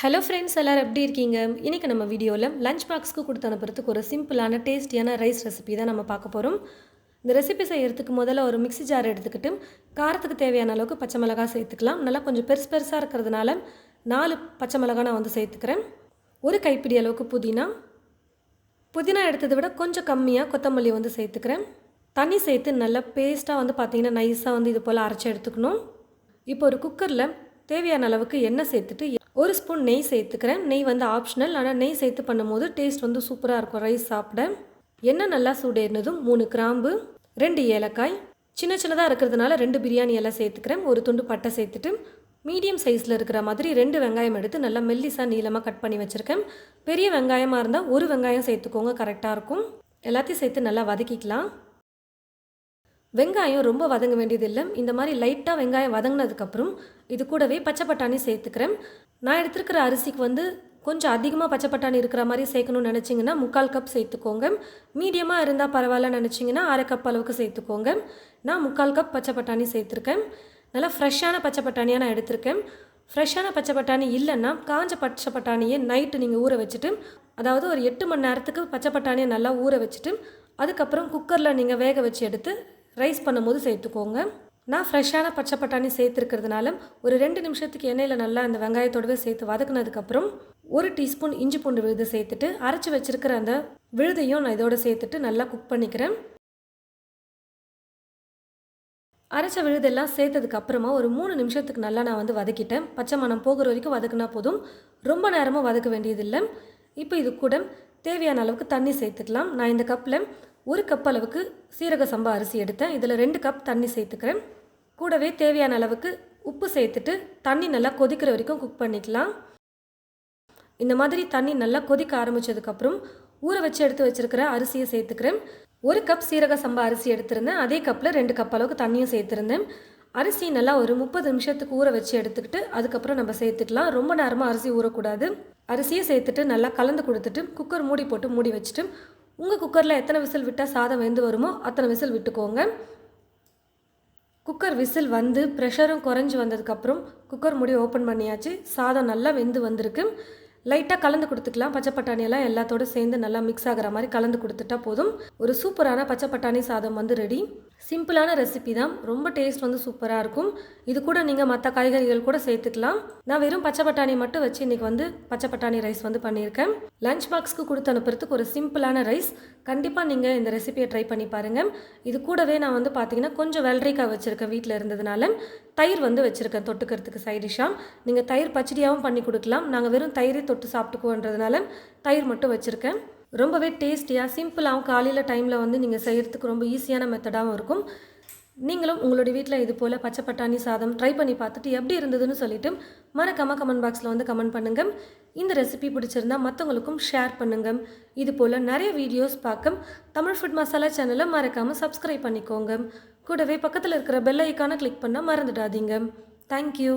Hello friends எல்லோரும் எப்படி இருக்கீங்க? இன்றைக்கி நம்ம வீடியோவில் லஞ்ச் பாக்ஸ்க்கு கொடுத்து அனுப்புறதுக்கு ஒரு சிம்பிளான டேஸ்டியான ரைஸ் ரெசிபி தான் நம்ம பார்க்க போகிறோம் இந்த ரெசிபி செய்யறதுக்கு முதல்ல ஒரு மிக்ஸி ஜார் எடுத்துக்கிட்டு காரத்துக்கு தேவையான அளவுக்கு பச்சை மிளகாய் சேர்த்துக்கலாம். நல்லா கொஞ்சம் பெருசு பெருசாக இருக்கிறதுனால நாலு பச்சை மிளகாய் நான் வந்து சேர்த்துக்கிறேன். ஒரு கைப்பிடி அளவுக்கு புதினா. புதினா எடுத்ததை விட கொஞ்சம் கம்மியாக கொத்தமல்லி வந்து சேர்த்துக்கிறேன். தண்ணி சேர்த்து நல்லா பேஸ்ட்டாக வந்து பார்த்திங்கன்னா நைஸாக வந்து இது போல் அரைச்சி எடுத்துக்கணும். இப்போ ஒரு குக்கரில் தேவையான அளவுக்கு எண்ணெய் சேர்த்துட்டு ஒரு ஸ்பூன் நெய் சேர்த்துக்கிறேன். நெய் வந்து ஆப்ஷனல் ஆனால் நெய் சேர்த்து பண்ணும்போது டேஸ்ட் வந்து சூப்பராக இருக்கும். ரைஸ் சாப்பிட. எண்ணெய் நல்லா சூடேறினதும் மூணு கிராம்பு ரெண்டு ஏலக்காய். சின்ன சின்னதாக இருக்கிறதுனால ரெண்டு பிரியாணி எல்லாம் சேர்த்துக்கிறேன். ஒரு துண்டு பட்டை சேர்த்துட்டு மீடியம் சைஸில் இருக்கிற மாதிரி ரெண்டு வெங்காயம் எடுத்து நல்லா மெல்லிசாக நீளமாக கட் பண்ணி வச்சுருக்கேன். பெரிய வெங்காயமாக இருந்தால் ஒரு வெங்காயம் சேர்த்துக்கோங்க. கரெக்டாக இருக்கும். எல்லாத்தையும் சேர்த்து நல்லா வதக்கிக்கலாம். வெங்காயம் ரொம்ப வதங்க வேண்டியதில்லை. இந்த மாதிரி லைட்டாக வெங்காயம் வதங்கினதுக்கப்புறம் இது கூடவே பச்சை பட்டாணி சேர்த்துக்கிறேன். நான் எடுத்துருக்கிற அரிசிக்கு வந்து கொஞ்சம் அதிகமாக பச்சை பட்டாணி இருக்கிற மாதிரி சேர்க்கணும்னு நினச்சிங்கன்னா முக்கால் கப் சேர்த்துக்கோங்க. மீடியமாக இருந்தால் பரவாயில்ல நினச்சிங்கன்னா அரை கப் அளவுக்கு சேர்த்துக்கோங்க. நான் முக்கால் கப் பச்சை பட்டாணி சேர்த்துருக்கேன். நல்லா ஃப்ரெஷ்ஷான பச்சை பட்டாணியாக நான் எடுத்திருக்கேன். ஃப்ரெஷ்ஷான பச்சை பட்டாணி இல்லைன்னா காஞ்ச பச்சை பட்டாணியை நைட்டு நீங்கள் ஊற வச்சுட்டு அதாவது ஒரு எட்டு மணி நேரத்துக்கு பச்சை பட்டாணியை நல்லா ஊற வச்சுட்டு அதுக்கப்புறம் குக்கரில் நீங்கள் வேக வச்சு எடுத்து ரைஸ் பண்ணும்போது சேர்த்துக்கோங்க. நான் ஃப்ரெஷ்ஷான பச்சை பட்டாணி சேர்த்துருக்கிறதுனால ஒரு ரெண்டு நிமிஷத்துக்கு எண்ணெயில் நல்லா அந்த வெங்காயத்தோடவே சேர்த்து வதக்குனதுக்கப்புறம் ஒரு டீஸ்பூன் இஞ்சி பூண்டு விழுது சேர்த்துட்டு அரைச்சி வச்சிருக்கிற அந்த விழுதையும் நான் இதோட சேர்த்துட்டு நல்லா குக் பண்ணிக்கிறேன். அரைச்ச விழுதெல்லாம் சேர்த்ததுக்கு அப்புறமா ஒரு மூணு நிமிஷத்துக்கு நல்லா நான் வந்து வதக்கிட்டேன். பச்சை மணம் போகிற வரைக்கும் வதக்குனா போதும். ரொம்ப நேரமும் வதக்க வேண்டியதில்லை. இப்போ இது கூட தேவையான அளவுக்கு தண்ணி சேர்த்துக்கலாம். நான் இந்த கப்பில் ஒரு கப் அளவுக்கு சீரக சம்பா அரிசி எடுத்தேன். இதில் ரெண்டு கப் தண்ணி சேர்த்துக்கிறேன். கூடவே தேவையான அளவுக்கு உப்பு சேர்த்துட்டு தண்ணி நல்லா கொதிக்கிற வரைக்கும் குக் பண்ணிக்கலாம். இந்த மாதிரி தண்ணி நல்லா கொதிக்க ஆரம்பித்ததுக்கப்புறம் ஊற வச்சு எடுத்து வச்சுருக்கிற அரிசியை சேர்த்துக்கிறேன். ஒரு கப் சீரக சம்பா அரிசி எடுத்திருந்தேன். அதே கப்பில் ரெண்டு கப் அளவுக்கு தண்ணியும் சேர்த்துருந்தேன். அரிசி நல்லா ஒரு முப்பது நிமிஷத்துக்கு ஊற வச்சு எடுத்துக்கிட்டு அதுக்கப்புறம் நம்ம சேர்த்துக்கலாம். ரொம்ப நேரமாக அரிசி ஊறக்கூடாது. அரிசியை சேர்த்துட்டு நல்லா கலந்து கொடுத்துட்டு குக்கர் மூடி போட்டு மூடி வச்சுட்டு உங்கள் குக்கரில் எத்தனை விசில் விட்டால் சாதம் வெந்து வருமோ அத்தனை விசில் விட்டுக்கோங்க. குக்கர் விசில் வந்து ப்ரெஷரும் குறைஞ்சி வந்ததுக்கப்புறம் குக்கர் மூடி ஓப்பன் பண்ணியாச்சு. சாதம் நல்லா வெந்து வந்திருக்கு. லைட்டாக கலந்து கொடுத்துக்கலாம். பச்சை பட்டாணியெல்லாம் எல்லாத்தோடு சேர்ந்து நல்லா மிக்ஸ் ஆகிற மாதிரி கலந்து கொடுத்துட்டா போதும். ஒரு சூப்பரான பச்சை பட்டாணி சாதம் வந்து ரெடி சிம்பிளான ரெசிபி தான். ரொம்ப டேஸ்ட் வந்து சூப்பராக இருக்கும். இது கூட நீங்கள் மற்ற காய்கறிகள் கூட சேர்த்துக்கலாம். நான் வெறும் பச்சை பட்டாணி மட்டும் வச்சு இன்றைக்கி வந்து பச்சை பட்டாணி ரைஸ் வந்து பண்ணியிருக்கேன். லஞ்ச் பாக்ஸ்க்கு கொடுத்து அனுப்புறதுக்கு ஒரு சிம்பிளான ரைஸ் கண்டிப்பாக நீங்கள் இந்த ரெசிபியை ட்ரை பண்ணி பாருங்கள் இது கூடவே நான் வந்து பார்த்தீங்கன்னா கொஞ்சம் வெள்ளரிக்காய் வச்சுருக்கேன் வீட்டில் இருந்ததுனால. தயிர் வந்து வச்சுருக்கேன் தொட்டுக்கிறதுக்கு சைடிஷாக நீங்கள் தயிர் பச்சடியாகவும் பண்ணி கொடுக்கலாம். நாங்கள் வெறும் தயிரை தொட்டு சாப்பிட்டுக்குவோன்றதுனால தயிர் மட்டும் வச்சுருக்கேன். ரொம்பவே டேஸ்டியாக சிம்பிளாகவும் காலையில் டைமில் வந்து நீங்கள் செய்கிறதுக்கு ரொம்ப ஈஸியான மெத்தடாகவும் இருக்கும். நீங்களும் உங்களுடைய வீட்டில் இது போல் பச்சை பட்டாணி சாதம் ட்ரை பண்ணி பார்த்துட்டு எப்படி இருந்ததுன்னு சொல்லிட்டு மறக்காமல் கமெண்ட் பாக்ஸில் வந்து கமெண்ட் பண்ணுங்கள் இந்த ரெசிபி பிடிச்சிருந்தா மற்றவங்களுக்கும் ஷேர் பண்ணுங்கள் இது போல் நிறைய வீடியோஸ் பார்க்க தமிழ் ஃபுட் மசாலா சேனலை மறக்காமல் சப்ஸ்கிரைப் பண்ணிக்கோங்க. கூடவே பக்கத்தில் இருக்கிற பெல் ஐக்கானை கிளிக் பண்ணால் மறந்துடாதீங்க. தேங்க்யூ